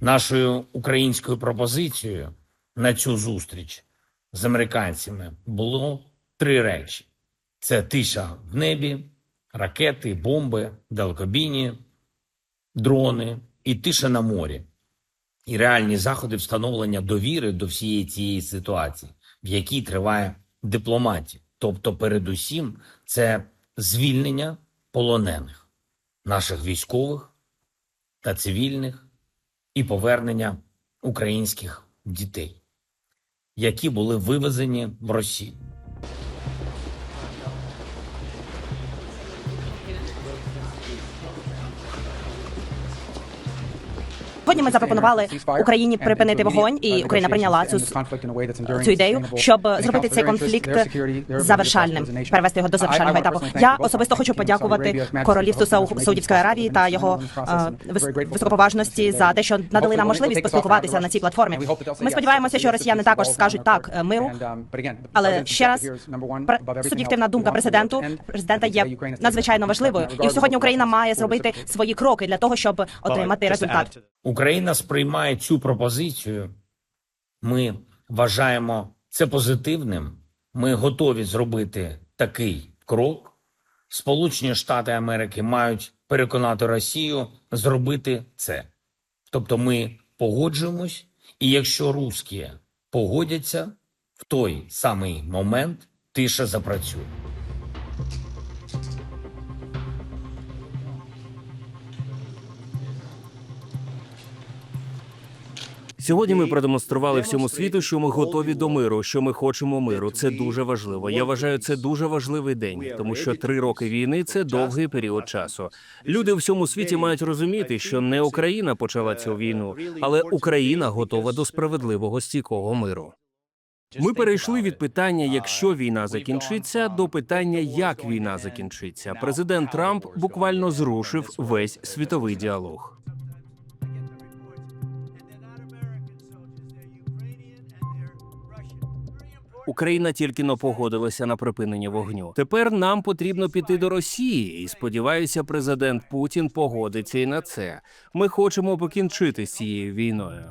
Нашою українською пропозицією на цю зустріч з американцями було три речі: це тиша в небі, ракети, бомби, далекобійні, дрони і тиша на морі. І реальні заходи встановлення довіри до всієї цієї ситуації, в якій триває дипломатія. Тобто, передусім, це звільнення полонених наших військових та цивільних і повернення українських дітей, які були вивезені в Росію. Сьогодні ми запропонували Україні припинити вогонь, і Україна прийняла цю цю ідею, щоб зробити цей конфлікт завершальним, перевести його до завершального етапу. Я особисто хочу подякувати королівству Сау- Саудівської Аравії та його е, високоповажності за те, що надали нам можливість поспілкуватися на цій платформі. Ми сподіваємося, що росіяни також скажуть так е, миру. Але ще раз суб'єктивна думка президенту президента є надзвичайно важливою. І сьогодні Україна має зробити свої кроки для того, щоб отримати результат. Україна сприймає цю пропозицію. Ми вважаємо це позитивним. Ми готові зробити такий крок. Сполучені Штати Америки мають переконати Росію зробити це. Тобто ми погоджуємось, і якщо русські погодяться, в той самий момент тиша запрацює. Сьогодні ми продемонстрували всьому світу, що ми готові до миру, що ми хочемо миру. Це дуже важливо. Я вважаю, це дуже важливий день, тому що три роки війни це довгий період часу. Люди у всьому світі мають розуміти, що не Україна почала цю війну, але Україна готова до справедливого стійкого миру. Ми перейшли від питання, якщо війна закінчиться, до питання, як війна закінчиться. Президент Трамп буквально зрушив весь світовий діалог. Україна тільки но погодилася на припинення вогню. Тепер нам потрібно піти до Росії, і сподіваюся, президент Путін погодиться і на це. Ми хочемо покінчити з цією війною.